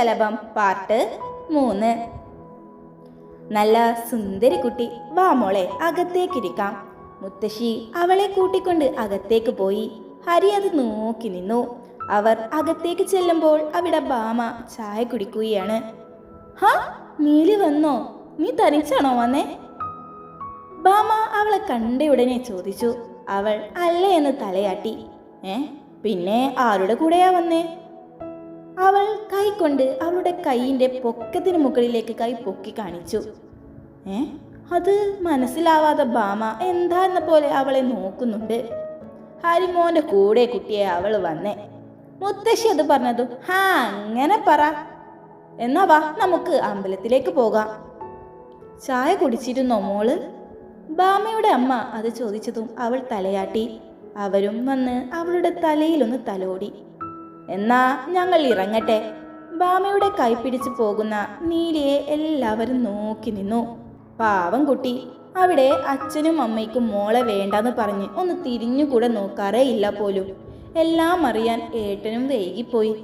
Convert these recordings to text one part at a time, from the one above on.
ശലഭം part മൂന്ന്. നല്ല സുന്ദരി കുട്ടി വാ മോളെ അകത്തേക്കിരിക്കാം. മുത്തശ്ശി അവളെ കൂട്ടിക്കൊണ്ട് അകത്തേക്ക് പോയി. ഹരി അത് നോക്കി നിന്നു. അവർ അകത്തേക്ക് ചെല്ലുമ്പോൾ അവിടെ ബാമ ചായ കുടിക്കുകയാണ്. ഹാ നീലി വന്നോ? നീ തനിച്ചാണോ വന്നേ? ബാമ അവളെ കണ്ട ഉടനെ ചോദിച്ചു. അവൾ അല്ല എന്ന് തലയാട്ടി. ഏ പിന്നെ ആരുടെ കൂടെയാ വന്നേ? അവൾ കൈക്കൊണ്ട് അവളുടെ കൈയിന്റെ പൊക്കത്തിന് മുകളിലേക്ക് കൈ പൊക്കി കാണിച്ചു. ഏ? അത് മനസ്സിലാവാതെ ബാമ എന്താന്ന പോലെ അവളെ നോക്കുന്നുണ്ട്. ഹരിമോന്റെ കൂടെ കുട്ടിയെ അവൾ വന്നേ. മുത്തശ്ശി അത് പറഞ്ഞതും ഹാ അങ്ങനെ പറ. എന്നാ വാ നമുക്ക് അമ്പലത്തിലേക്ക് പോകാം. ചായ കുടിച്ചിരുന്നോ മോൾ? ബാമയുടെ അമ്മ അത് ചോദിച്ചതും അവൾ തലയാട്ടി. അവരും വന്ന് അവളുടെ തലയിലൊന്ന് തലോടി. എന്നാ ഞങ്ങൾ ഇറങ്ങട്ടെ. ബാമയുടെ കൈ പിടിച്ചു പോകുന്ന നീലിയെ എല്ലാവരും നോക്കി നിന്നു. പാവം കുട്ടി അവിടെ അച്ഛനും അമ്മയ്ക്കും മോളെ വേണ്ടാന്ന് പറഞ്ഞ് ഒന്ന് തിരിഞ്ഞുകൂടെ നോക്കാറേ ഇല്ല പോലും. എല്ലാം അറിയാൻ ഏട്ടനും വൈകിപ്പോയി.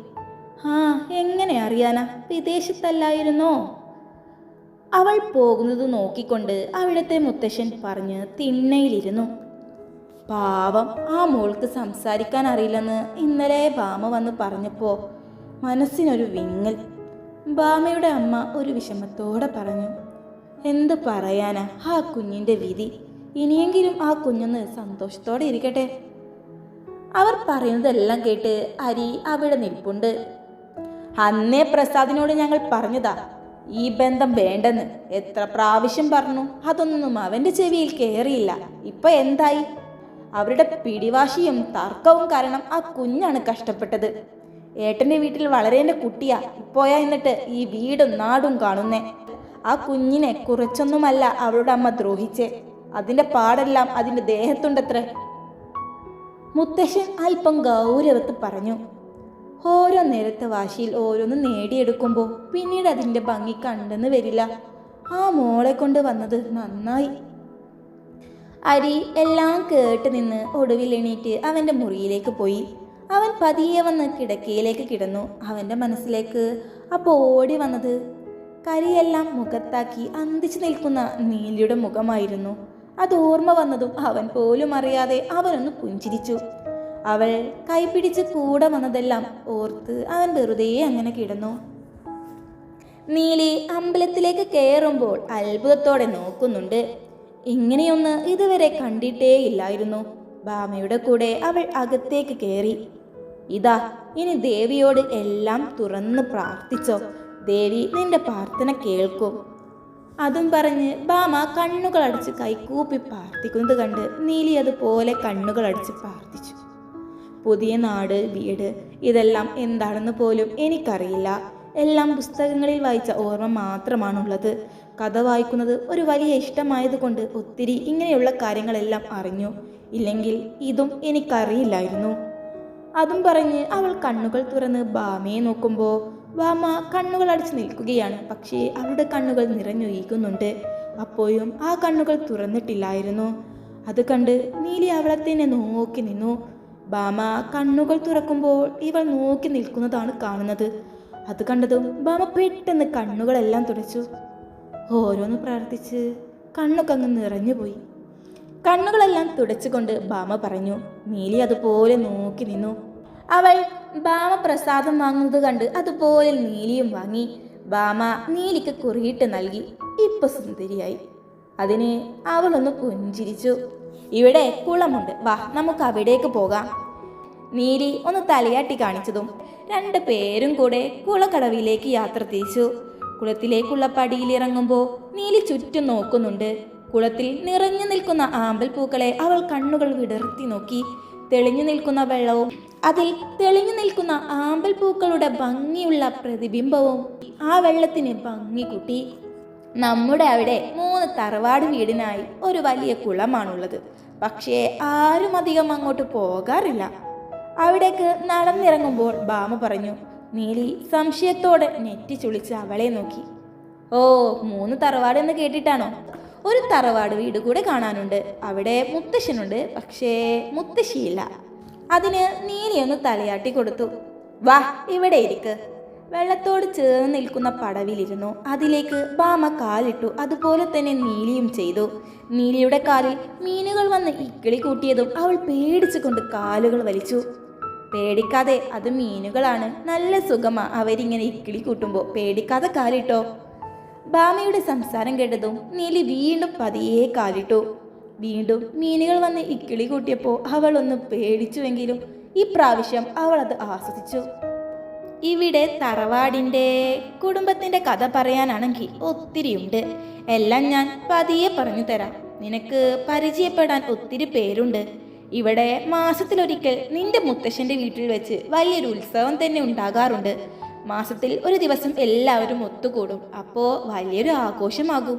ആ എങ്ങനെ അറിയാനാ? വിദേശത്തല്ലായിരുന്നോ? അവൾ പോകുന്നത് നോക്കിക്കൊണ്ട് അവിടുത്തെ മുത്തശ്ശൻ പറഞ്ഞ് തിണ്ണയിലിരുന്നു. പാവം ആ മോൾക്ക് സംസാരിക്കാൻ അറിയില്ലെന്ന് ഇന്നലെ ബാമ വന്ന് പറഞ്ഞപ്പോൾ മനസ്സിനൊരു വിങ്ങൽ. ബാമയുടെ അമ്മ ഒരു വിഷമത്തോടെ പറഞ്ഞു എന്ത് പറയാനാ ആ കുഞ്ഞിന്റെ വിധി? ഇനിയെങ്കിലും ആ കുഞ്ഞൊന്ന് സന്തോഷത്തോടെ ഇരിക്കട്ടെ. അവർ പറയുന്നതെല്ലാം കേട്ട് അരി അവിടെ നിൽപ്പുണ്ട്. അന്നേ പ്രസാദിനോട് ഞങ്ങൾ പറഞ്ഞതാ ഈ ബന്ധം വേണ്ടെന്ന്. എത്ര പ്രാവശ്യം പറഞ്ഞു അതൊന്നും അവന്റെ ചെവിയിൽ കയറിയില്ല ഇപ്പൊ എന്തായി? അവരുടെ പിടിവാശിയും തർക്കവും കാരണം ആ കുഞ്ഞാണ് കഷ്ടപ്പെട്ടത്. ഏട്ടന്റെ വീട്ടിൽ വളരെ വളരേണ്ട കുട്ടിയാ. ഇപ്പോയാ എന്നിട്ട് ഈ വീടും നാടും കാണുന്നേ. ആ കുഞ്ഞിനെ കുറച്ചൊന്നുമല്ല അവളുടെ അമ്മ ദ്രോഹിച്ചേ. അതിന്റെ പാടെല്ലാം അതിന്റെ ദേഹത്തുണ്ടത്ര. മുത്തശ്ശൻ അല്പം ഗൗരവത്ത് പറഞ്ഞു ഓരോ നേരത്തെ വാശിയിൽ ഓരോന്ന് നേടിയെടുക്കുമ്പോൾ പിന്നീട് അതിന്റെ ഭംഗി കണ്ടെന്ന് വരില്ല. ആ മോളെ കൊണ്ട് വന്നത് നന്നായി. അരി എല്ലാം കേട്ട് നിന്ന് ഒടുവിൽ എണീറ്റ് അവന്റെ മുറിയിലേക്ക് പോയി. അവൻ പതിയെ വന്ന് കിടക്കയിലേക്ക് കിടന്നു. അവന്റെ മനസ്സിലേക്ക് അപ്പോൾ ഓടി വന്നത് കരിയെല്ലാം മുഖത്താക്കി അന്തിച്ചു നിൽക്കുന്ന നീലിയുടെ മുഖമായിരുന്നു. അത് ഓർമ്മ വന്നതും അവൻ പോലും അറിയാതെ അവനൊന്ന് പുഞ്ചിരിച്ചു. അവൾ കൈപിടിച്ച് കൂടെ വന്നതെല്ലാം ഓർത്ത് അവൻ വെറുതെ അങ്ങനെ കിടന്നു. നീലി അമ്പലത്തിലേക്ക് കയറുമ്പോൾ അത്ഭുതത്തോടെ നോക്കുന്നുണ്ട്. ഇങ്ങനെയൊന്ന് ഇതുവരെ കണ്ടിട്ടേ ഇല്ലായിരുന്നു ഭാമയുടെ കൂടെ അവൾ അകത്തേക്ക് കയറി ഇതാ ഇനി ദേവിയോട് എല്ലാം തുറന്ന് പ്രാർത്ഥിച്ചോ. ദേവി നിന്റെ പ്രാർത്ഥന കേൾക്കും. അതും പറഞ്ഞ് ബാമ അടിച്ച് കൈകൂപ്പി പ്രാർത്ഥിക്കുന്നത് കണ്ട് നീലി അതുപോലെ കണ്ണുകൾ അടിച്ച് പ്രാർത്ഥിച്ചു. പുതിയ നാട് വീട് ഇതെല്ലാം എന്താണെന്ന് പോലും എനിക്കറിയില്ല. എല്ലാം പുസ്തകങ്ങളിൽ വായിച്ച ഓർമ്മ മാത്രമാണുള്ളത്. കഥ വായിക്കുന്നത് ഒരു വലിയ ഇഷ്ടമായതുകൊണ്ട് ഒത്തിരി ഇങ്ങനെയുള്ള കാര്യങ്ങളെല്ലാം അറിഞ്ഞു. ഇല്ലെങ്കിൽ ഇതും എനിക്കറിയില്ലായിരുന്നു. അതും പറഞ്ഞ് അവൾ കണ്ണുകൾ തുറന്ന് ബാമയെ നോക്കുമ്പോൾ ബാമ കണ്ണുകൾ അടിച്ചു നിൽക്കുകയാണ്. പക്ഷേ അവളുടെ കണ്ണുകൾ നിറഞ്ഞൊഴുകുന്നുണ്ട്. അപ്പോഴും ആ കണ്ണുകൾ തുറന്നിട്ടില്ലായിരുന്നു. അത് കണ്ട് നീലി അവളെ തന്നെ നോക്കി നിന്നു. ബാമ കണ്ണുകൾ തുറക്കുമ്പോൾ ഇവൾ നോക്കി നിൽക്കുന്നതാണ് കാണുന്നത്. അത് കണ്ടതും ബാമ പെട്ടെന്ന് കണ്ണുകളെല്ലാം തുടച്ചു. ഓരോന്ന് പ്രാർത്ഥിച്ച് കണ്ണൊക്കെ അങ്ങ് നിറഞ്ഞുപോയി കണ്ണുകളെല്ലാം തുടച്ചുകൊണ്ട് ബാമ പറഞ്ഞു നീലി അതുപോലെ നോക്കി നിന്നു. അവൾ ബാമ പ്രസാദം വാങ്ങുന്നത് കണ്ട് അതുപോലെ നീലിയും വാങ്ങി. ബാമ നീലിക്ക് കുറിയിട്ട് നൽകി. ഇപ്പൊ സുന്ദരിയായി. അതിന് അവളൊന്ന് പുഞ്ചിരിച്ചു. ഇവിടെ കുളമുണ്ട്. വാ നമുക്ക് അവിടേക്ക് പോകാം. നീലി ഒന്ന് തലയാട്ടി കാണിച്ചതും രണ്ടു പേരും കൂടെ കുളക്കടവിലേക്ക് യാത്ര തിരിച്ചു. കുളത്തിലേക്കുള്ള പടിയിലിറങ്ങുമ്പോൾ നീലി ചുറ്റും നോക്കുന്നുണ്ട്. കുളത്തിൽ നിറഞ്ഞു നിൽക്കുന്ന ആമ്പൽ പൂക്കളെ അവൾ കണ്ണുകൾ വിടർത്തി നോക്കി. തെളിഞ്ഞു നിൽക്കുന്ന വെള്ളവും അതിൽ തെളിഞ്ഞു നിൽക്കുന്ന ആമ്പൽ പൂക്കളുടെ ഭംഗിയുള്ള പ്രതിബിംബവും ആ വെള്ളത്തിന് ഭംഗി കൂട്ടി. നമ്മുടെ അവിടെ മൂന്ന് തറവാട് വീടിനായി ഒരു വലിയ കുളമാണുള്ളത്. പക്ഷേ ആരും അധികം അങ്ങോട്ട് പോകാറില്ല. അവിടേക്ക് നടന്നിറങ്ങുമ്പോൾ ബാമ പറഞ്ഞു നീലി സംശയത്തോടെ നെറ്റി ചുളിച്ച് അവളെ നോക്കി. ഓ മൂന്ന് തറവാട് എന്ന് കേട്ടിട്ടാണോ? ഒരു തറവാട് വീട് കൂടെ കാണാനുണ്ട്. അവിടെ മുത്തശ്ശനുണ്ട് പക്ഷേ മുത്തശ്ശിയില്ല. അതിന് നീലിയൊന്ന് തലയാട്ടി കൊടുത്തു. വാ ഇവിടെ ഇരിക്ക്. വെള്ളത്തോട് ചേർന്ന് നിൽക്കുന്ന പടവിലിരുന്നു. അതിലേക്ക് ബാമ കാലിട്ടു. അതുപോലെ തന്നെ നീലിയും ചെയ്തു. നീലിയുടെ കാലിൽ മീനുകൾ വന്ന് ഇക്കിളി കൂട്ടിയതും അവൾ പേടിച്ചുകൊണ്ട് കാലുകൾ വലിച്ചു. പേടിക്കാതെ അത് മീനുകളാണ്. നല്ല സുഖമാ അവരിങ്ങനെ ഇക്കിളി കൂട്ടുമ്പോൾ പേടിക്കാതെ കാലിട്ടോ. ബാമയുടെ സംസാരം കേട്ടതും നീലി വീണ്ടും പതിയെ കാലിട്ടു. വീണ്ടും മീനുകൾ വന്ന് ഇക്കിളി കൂട്ടിയപ്പോൾ അവൾ ഒന്ന് പേടിച്ചുവെങ്കിലും പ്രാവശ്യം അവൾ അത് ആസ്വദിച്ചു. ഇവിടെ തറവാടിന്റെ കുടുംബത്തിന്റെ കഥ പറയാനാണെങ്കിൽ ഒത്തിരിയുണ്ട്. എല്ലാം ഞാൻ പതിയെ പറഞ്ഞു തരാം നിനക്ക് പരിചയപ്പെടാൻ ഒത്തിരി പേരുണ്ട്. ഇവിടെ മാസത്തിലൊരിക്കൽ നിന്റെ മുത്തശ്ശന്റെ വീട്ടിൽ വെച്ച് വലിയൊരു ഉത്സവം തന്നെ ഉണ്ടാകാറുണ്ട്. മാസത്തിൽ ഒരു ദിവസം എല്ലാവരും ഒത്തുകൂടും. അപ്പോൾ വലിയൊരു ആഘോഷമാകും.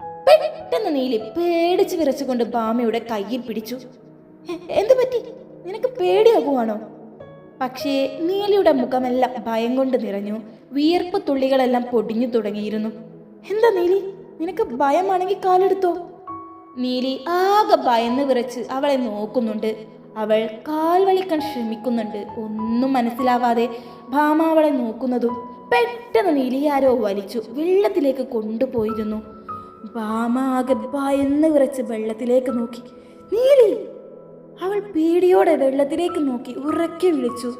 പെട്ടെന്ന് നീലി പേടിച്ച് വിറച്ചുകൊണ്ട് ബാമയുടെ കയ്യിൽ പിടിച്ചു. "എ- എന്തു പറ്റി? നിനക്ക് പേടിയാകുവാണോ? പക്ഷേ നീലിയുടെ മുഖമെല്ലാം ഭയം കൊണ്ട് നിറഞ്ഞു. വിയർപ്പ് തുള്ളികളെല്ലാം പൊടിഞ്ഞു തുടങ്ങിയിരുന്നു. എന്താ നീലി? നിനക്ക് ഭയമാണെങ്കിൽ കാലെടുത്തോ. നീലി ആകെ ഭയന്ന് വിറച്ച് അവളെ നോക്കുന്നുണ്ട്. അവൾ കാൽവലിക്കാൻ ശ്രമിക്കുന്നുണ്ട്. ഒന്നും മനസ്സിലാവാതെ ഭാമ അവളെ നോക്കുന്നതും പെട്ടെന്ന് നീലി ആരോ വലിച്ചു വെള്ളത്തിലേക്ക് കൊണ്ടുപോയിരുന്നു. ഭാമ ആകെ ഭയന്ന് വിറച്ച് വെള്ളത്തിലേക്ക് നോക്കി. നീലി! അവൾ പേടിയോടെ വെള്ളത്തിലേക്ക് നോക്കി ഉറക്കെ വിളിച്ചു.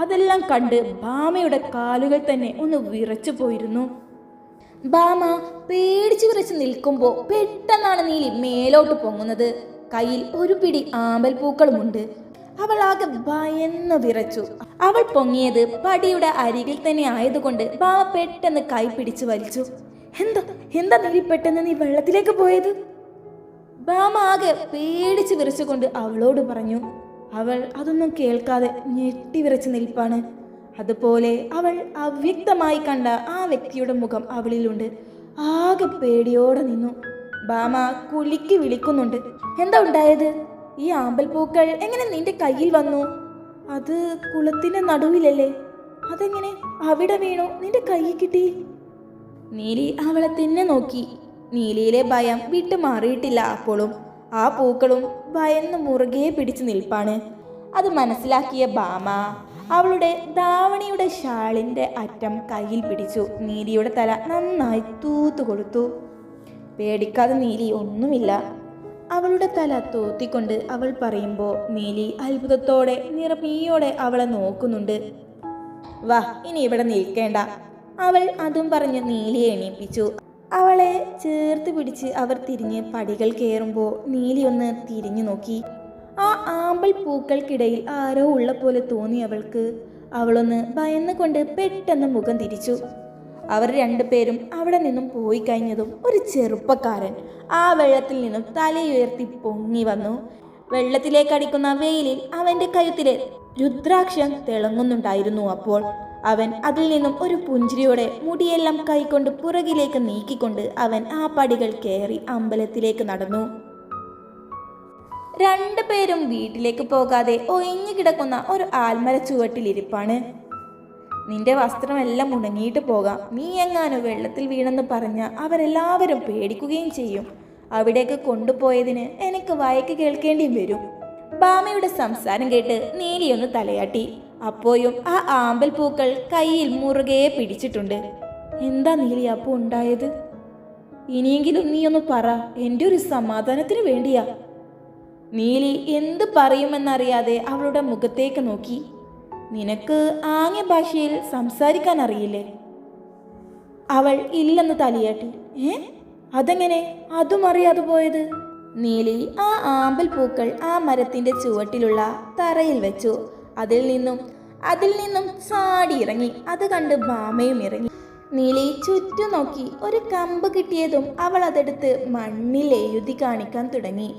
അതെല്ലാം കണ്ട് ഭാമയുടെ കാലുകൾ തന്നെ ഒന്ന് വിറച്ചു പോയിരുന്നു ഭാമ പേടിച്ചു വിറച്ച് നിൽക്കുമ്പോൾ പെട്ടെന്നാണ് നീലി മേലോട്ട് പൊങ്ങുന്നത്. കയ്യിൽ ഒരു പിടി ആമ്പൽ പൂക്കളുമുണ്ട്. അവൾ ആകെ ഭയന്ന് വിറച്ചു. അവൾ പൊങ്ങിയത് പടിയുടെ അരികിൽ തന്നെ ആയതുകൊണ്ട് ഭാമ പെട്ടെന്ന് കൈ പിടിച്ചു വലിച്ചു. എന്താ എന്താ നീലി പെട്ടെന്ന് നീ വെള്ളത്തിലേക്ക് പോയത്? ഭാമ ആകെ പേടിച്ച് വിറച്ചുകൊണ്ട് അവളോട് പറഞ്ഞു. അവൾ അതൊന്നും കേൾക്കാതെ ഞെട്ടി വിറച്ച് നിൽപ്പാണ്. അതുപോലെ അവൾ അവ്യക്തമായി കണ്ട ആ വ്യക്തിയുടെ മുഖം അവളിലുണ്ട്. ആകെ പേടിയോടെ നിന്നു. ബാമ കുളിക്ക് വിളിക്കുന്നുണ്ട്. എന്താ ഉണ്ടായത്? ഈ ആമ്പൽ പൂക്കൾ എങ്ങനെ നിന്റെ കയ്യിൽ വന്നു? അത് കുളത്തിന്റെ നടുവിലല്ലേ? അതെങ്ങനെ അവിടെ വീണു? നിന്റെ കയ്യിൽ കിട്ടി? നീലി അവളെ തന്നെ നോക്കി. നീലിയിലെ ഭയം വിട്ടു മാറിയിട്ടില്ല അപ്പോഴും ആ പൂക്കളും ഭയന്ന് മുറുകെ പിടിച്ചു നിൽപ്പാണ്. അത് മനസ്സിലാക്കിയ ബാമ അവളുടെ ദാവണിയുടെ ഷാളിന്റെ അറ്റം കയ്യിൽ പിടിച്ചു. നീലിയുടെ തല നന്നായി തൂത്തു കൊടുത്തു. പേടിക്കാതെ നീലി ഒന്നുമില്ല. അവളുടെ തല തോത്തിക്കൊണ്ട് അവൾ പറയുമ്പോൾ നീലി അത്ഭുതത്തോടെ നിറമീയോടെ അവളെ നോക്കുന്നുണ്ട്. വാ ഇനി ഇവിടെ നിൽക്കേണ്ട. അവൾ അതും പറഞ്ഞ് നീലിയെ എണീപ്പിച്ചു. അവളെ ചേർത്ത് പിടിച്ച് അവർ തിരിഞ്ഞ് പടികൾ കയറുമ്പോൾ നീലി ഒന്ന് തിരിഞ്ഞു നോക്കി. ആമ്പൽ പൂക്കൾക്കിടയിൽ ആരോ ഉള്ള പോലെ തോന്നി അവൾക്ക്. അവളൊന്ന് ഭയന്നുകൊണ്ട് പെട്ടെന്ന് മുഖം തിരിച്ചു. അവർ രണ്ടുപേരും അവിടെ നിന്നും പോയി കഴിഞ്ഞതും ഒരു ചെറുപ്പക്കാരൻ ആ വെള്ളത്തിൽ നിന്നും തലയുയർത്തി പൊങ്ങി വന്നു. വെള്ളത്തിലേക്ക് അടിക്കുന്ന വെയിലിൽ അവന്റെ കഴുത്തിലെ രുദ്രാക്ഷം തിളങ്ങുന്നുണ്ടായിരുന്നു അപ്പോൾ. അവൻ അതിൽ നിന്നും ഒരു പുഞ്ചിരിയോടെ മുടിയെല്ലാം കൈകൊണ്ട് പുറകിലേക്ക് നീക്കിക്കൊണ്ട് അവൻ ആ പടികൾ കയറി അമ്പലത്തിലേക്ക് നടന്നു. രണ്ടുപേരും വീട്ടിലേക്ക് പോകാതെ ഒഴിഞ്ഞു കിടക്കുന്ന ഒരു ആൽമര ചുവട്ടിലിരിപ്പാണ് നിന്റെ വസ്ത്രമെല്ലാം ഉണങ്ങിയിട്ട് പോകാം. നീ എങ്ങാനും വെള്ളത്തിൽ വീണെന്ന് പറഞ്ഞ അവരെല്ലാവരും പേടിക്കുകയും ചെയ്യും. അവിടേക്ക് കൊണ്ടുപോയതിന് എനിക്ക് വയക്ക് കേൾക്കേണ്ടിയും വരും. ബാമയുടെ സംസാരം കേട്ട് നീലിയൊന്ന് തലയാട്ടി. അപ്പോയും ആ ആമ്പൽ പൂക്കൾ കയ്യിൽ മുറുകെ പിടിച്ചിട്ടുണ്ട്. എന്താ നീലി അപ്പോൾ ഉണ്ടായത്? ഇനിയെങ്കിലും നീ ഒന്ന് പറ. എന്റെ ഒരു സമാധാനത്തിന് വേണ്ടിയാ. നീലി എന്ത് പറയുമെന്നറിയാതെ അവളുടെ മുഖത്തേക്ക് നോക്കി. നിനക്ക് ആംഗ്യ ഭാഷയിൽ സംസാരിക്കാൻ അറിയില്ലേ? അവൾ ഇല്ലെന്ന് തലയാട്ടി. ഏ? അതെങ്ങനെ? അതും അറിയാതെ പോയത്. നീലി ആ ആമ്പൽ പൂക്കൾ ആ മരത്തിന്റെ ചുവട്ടിലുള്ള തറയിൽ വെച്ചു. അതിൽ നിന്നും അതിൽ നിന്നും ചാടി ഇറങ്ങി. അത് കണ്ട് ബാമയും ഇറങ്ങി. നീലി ചുറ്റും നോക്കി. ഒരു കമ്പ് കിട്ടിയതും അവൾ അതെടുത്ത് മണ്ണിൽ എഴുതി കാണിക്കാൻ തുടങ്ങി.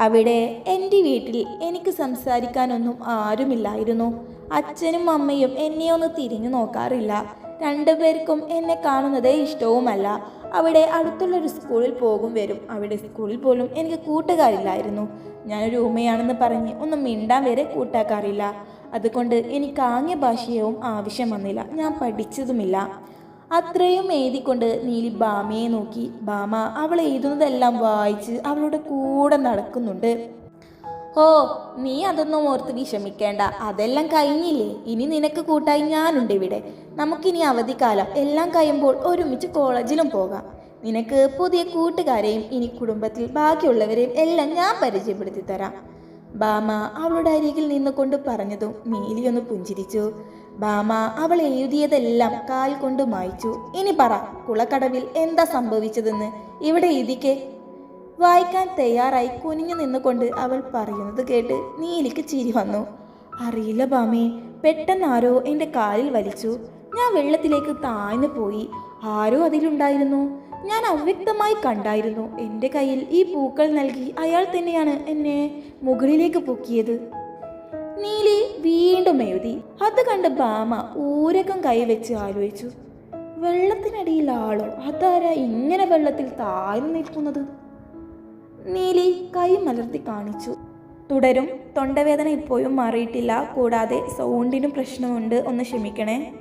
അവിടെ എന്റെ വീട്ടിൽ എനിക്ക് സംസാരിക്കാനൊന്നും ആരുമില്ലായിരുന്നു. അച്ഛനും അമ്മയും എന്നെ ഒന്ന് തിരിഞ്ഞു നോക്കാറില്ല. രണ്ടുപേർക്കും എന്നെ കാണുന്നതേ ഇഷ്ടവുമല്ല. അവിടെ അടുത്തുള്ളൊരു സ്കൂളിൽ പോകും വരും. അവിടെ സ്കൂളിൽ പോലും എനിക്ക് കൂട്ടുകാരില്ലായിരുന്നു. ഞാനൊരു ഉമ്മയാണെന്ന് പറഞ്ഞ് ഒന്നും മിണ്ടാൻ വരെ കൂട്ടാക്കാറില്ല. അതുകൊണ്ട് എനിക്ക് ആംഗ്യ ഭാഷയവും ആവശ്യം വന്നില്ല. ഞാൻ പഠിച്ചതുമില്ല. അത്രയും എഴുതിക്കൊണ്ട് നീലി ബാമയെ നോക്കി. ബാമ അവൾ എഴുതുന്നതെല്ലാം വായിച്ച് അവളുടെ കൂടെ നടക്കുന്നുണ്ട്. ഓ നീ അതൊന്നും ഓർത്ത് വിഷമിക്കേണ്ട അതെല്ലാം കഴിഞ്ഞില്ലേ? ഇനി നിനക്ക് കൂട്ടായി ഞാനുണ്ട് ഇവിടെ. നമുക്കിനി അവധിക്കാലം. എല്ലാം കഴിയുമ്പോൾ ഒരുമിച്ച് കോളേജിലും പോകാം. നിനക്ക് പുതിയ കൂട്ടുകാരെയും ഇനി കുടുംബത്തിൽ ബാക്കിയുള്ളവരെയും എല്ലാം ഞാൻ പരിചയപ്പെടുത്തി തരാം ബാമ അവളുടെ അരികിൽ നിന്നുകൊണ്ട് പറഞ്ഞതും നീലിയൊന്ന് പുഞ്ചിരിച്ചു. ബാമ അവൾ എഴുതിയതെല്ലാം കാൽ കൊണ്ട് മായ്ച്ചു. ഇനി പറ കുളക്കടവിൽ എന്താ സംഭവിച്ചതെന്ന്? ഇവിടെ എഴുതിക്കേ. വായിക്കാൻ തയ്യാറായി കുനിഞ്ഞു നിന്നുകൊണ്ട് അവൾ പറയുന്നത് കേട്ട് നീലിക്ക് ചിരി വന്നു. അറിയില്ല ഭാമേ പെട്ടെന്ന് ആരോ എന്റെ കാലിൽ വലിച്ചു. ഞാൻ വെള്ളത്തിലേക്ക് താഴ്ന്നു പോയി. ആരോ അതിലുണ്ടായിരുന്നു. ഞാൻ അവ്യക്തമായി കണ്ടായിരുന്നു. എന്റെ കയ്യിൽ ഈ പൂക്കൾ നൽകി അയാൾ തന്നെയാണ് എന്നെ മുകളിലേക്ക് പൊക്കിയത്. നീലി വീണ്ടും എഴുതി. അത് കണ്ട് ബാമ ഊരക്കം കൈവച്ച് ആലോചിച്ചു. വെള്ളത്തിനടിയിൽ ആളോ? അതാരാ ഇങ്ങനെ വെള്ളത്തിൽ താഴ്ന്നു നിൽക്കുന്നത്? നീലി കൈ മലർത്തി കാണിച്ചു. തുടരും തൊണ്ടവേദന ഇപ്പോഴും മാറിയിട്ടില്ല. കൂടാതെ സൗണ്ടിനും പ്രശ്നമുണ്ട്. ഒന്ന് ക്ഷമിക്കണേ.